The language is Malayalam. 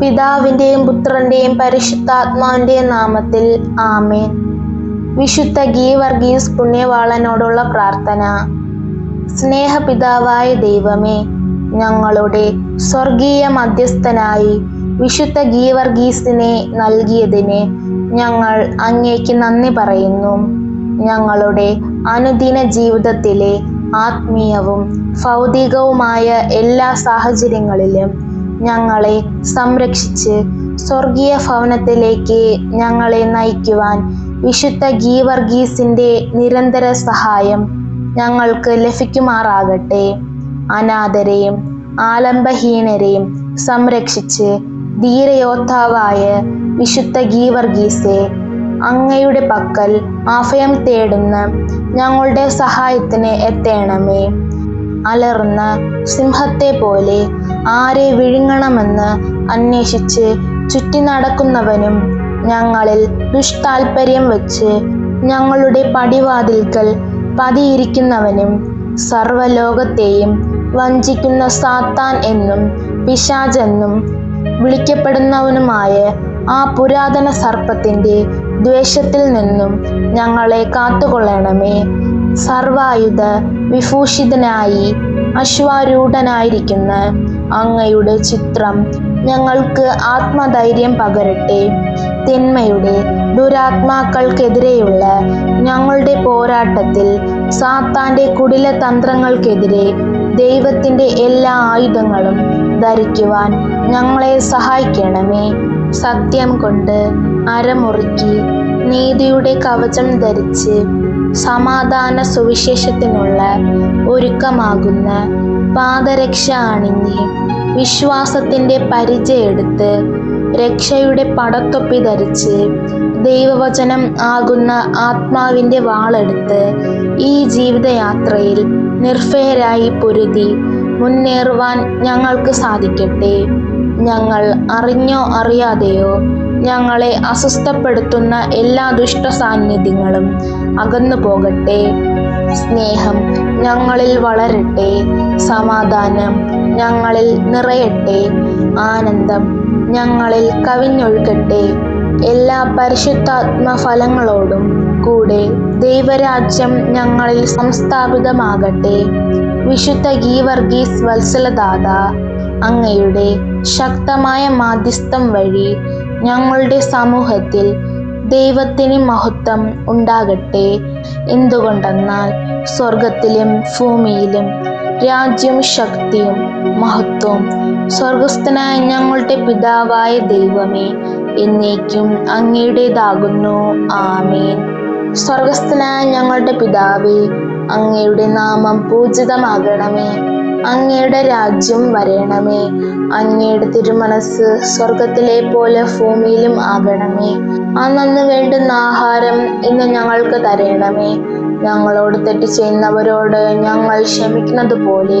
പിതാവിന്റെയും പുത്രന്റെയും പരിശുദ്ധാത്മാവിന്റെയും നാമത്തിൽ ആമേൻ. വിശുദ്ധ ഗീ വർഗീസ് പുണ്യവാളനോടുള്ള പ്രാർത്ഥന. സ്നേഹപിതാവായ ദൈവമേ ഞങ്ങളുടെ സ്വർഗീയ മധ്യസ്ഥനായി വിശുദ്ധ ഗീ വർഗീസിനെ നൽകിയതിന് ഞങ്ങൾ അങ്ങേക്ക് നന്ദി പറയുന്നു. ഞങ്ങളുടെ അനുദിന ജീവിതത്തിലെ ആത്മീയവും ഭൗതികവുമായ എല്ലാ സാഹചര്യങ്ങളിലും ഞങ്ങളെ സംരക്ഷിച്ച് സ്വർഗീയ ഭവനത്തിലേക്ക് ഞങ്ങളെ നയിക്കുവാൻ വിശുദ്ധ ഗീവർഗീസിന്റെ നിരന്തര സഹായം ഞങ്ങൾക്ക് ലഭിക്കുമാറാകട്ടെ. അനാഥരെയും ആലംബഹീനരെയും സംരക്ഷിച്ച് ധീരയോദ്ധാവായ വിശുദ്ധ ഗീവർഗീസെ അങ്ങയുടെ പക്കൽ അഭയം തേടുന്ന ഞങ്ങളുടെ സഹായത്തിന് എത്തേണമേ. അലർന്ന സിംഹത്തെ പോലെ ആരെ വിഴുങ്ങണമെന്ന് അന്വേഷിച്ച് ചുറ്റി നടക്കുന്നവനും ഞങ്ങളിൽ ദുഷ്താൽപര്യം വെച്ച് ഞങ്ങളുടെ പടിവാതിൽക്കൽ പതിയിരിക്കുന്നവനും സർവലോകത്തെയും വഞ്ചിക്കുന്ന സാത്താൻ എന്നും പിശാചെന്നും വിളിക്കപ്പെടുന്നവനുമായ ആ പുരാതന സർപ്പത്തിന്റെ ദ്വേഷത്തിൽ നിന്നും ഞങ്ങളെ കാത്തുകൊള്ളണമേ. സർവായുധ വിഭൂഷിതനായി അശ്വാരൂഢനായിരിക്കുന്ന അങ്ങയുടെ ചിത്രം ഞങ്ങൾക്ക് ആത്മധൈര്യം പകരട്ടെ. തിന്മയുടെ ദുരാത്മാക്കൾക്കെതിരെയുള്ള ഞങ്ങളുടെ പോരാട്ടത്തിൽ സാത്താന്റെ കുടില തന്ത്രങ്ങൾക്കെതിരെ ദൈവത്തിന്റെ എല്ലാ ആയുധങ്ങളും ധരിക്കുവാൻ ഞങ്ങളെ സഹായിക്കണമേ. സത്യം കൊണ്ട് അരമുറുക്കി നീതിയുടെ കവചം ധരിച്ച് സമാധാന സുവിശേഷത്തിനുള്ള ഒരുക്കമാകുന്ന പാദരക്ഷ അണിഞ്ഞ് വിശ്വാസത്തിന്റെ പരിചയെടുത്ത് രക്ഷയുടെ പടത്തൊപ്പി ധരിച്ച് ദൈവവചനം ആകുന്ന ആത്മാവിന്റെ വാളെടുത്ത് ഈ ജീവിതയാത്രയിൽ നിർഭയരായി പൊരുതി മുന്നേറുവാൻ ഞങ്ങൾക്ക് സാധിക്കട്ടെ. ഞങ്ങൾ അറിഞ്ഞോ അറിയാതെയോ ഞങ്ങളെ അസ്വസ്ഥപ്പെടുത്തുന്ന എല്ലാ ദുഷ്ട സാന്നിധ്യങ്ങളും അകന്നു പോകട്ടെ. സ്നേഹം ഞങ്ങളിൽ വളരട്ടെ. സമാധാനം ഞങ്ങളിൽ നിറയട്ടെ. ആനന്ദം ഞങ്ങളിൽ കവിഞ്ഞൊഴുകട്ടെ. എല്ലാ പരിശുദ്ധാത്മ ഫലങ്ങളോടും കൂടെ ദൈവരാജ്യം ഞങ്ങളിൽ സംസ്ഥാപിതമാകട്ടെ. വിശുദ്ധ ഗീവർഗീസ് വത്സലദാത അങ്ങയുടെ ശക്തമായ മാധ്യസ്ഥം വഴി ഞങ്ങളുടെ സമൂഹത്തിൽ ദൈവത്തിന് മഹത്വം ഉണ്ടാകട്ടെ. എന്തുകൊണ്ടെന്നാൽ സ്വർഗത്തിലും ഭൂമിയിലും രാജ്യം ശക്തിയും മഹത്വവും സ്വർഗസ്ഥനായ ഞങ്ങളുടെ പിതാവായ ദൈവമേ എന്നേക്കും അങ്ങയുടേതാകുന്നു. ആമേൻ. സ്വർഗസ്ഥനായ ഞങ്ങളുടെ പിതാവേ അങ്ങയുടെ നാമം പൂജിതമാകണമേ. അങ്ങയുടെ രാജ്യം വരയണമേ അങ്ങയുടെ തിരുമനസ് സ്വർഗത്തിലെ പോലെ ഭൂമിയിലും ആകണമേ. അന്നു വേണ്ടുന്ന ആഹാരം ഇന്ന് ഞങ്ങൾക്ക് തരണമേ. ഞങ്ങളോട് തെറ്റ് ചെയ്യുന്നവരോട് ഞങ്ങൾ ക്ഷമിക്കുന്നത് പോലെ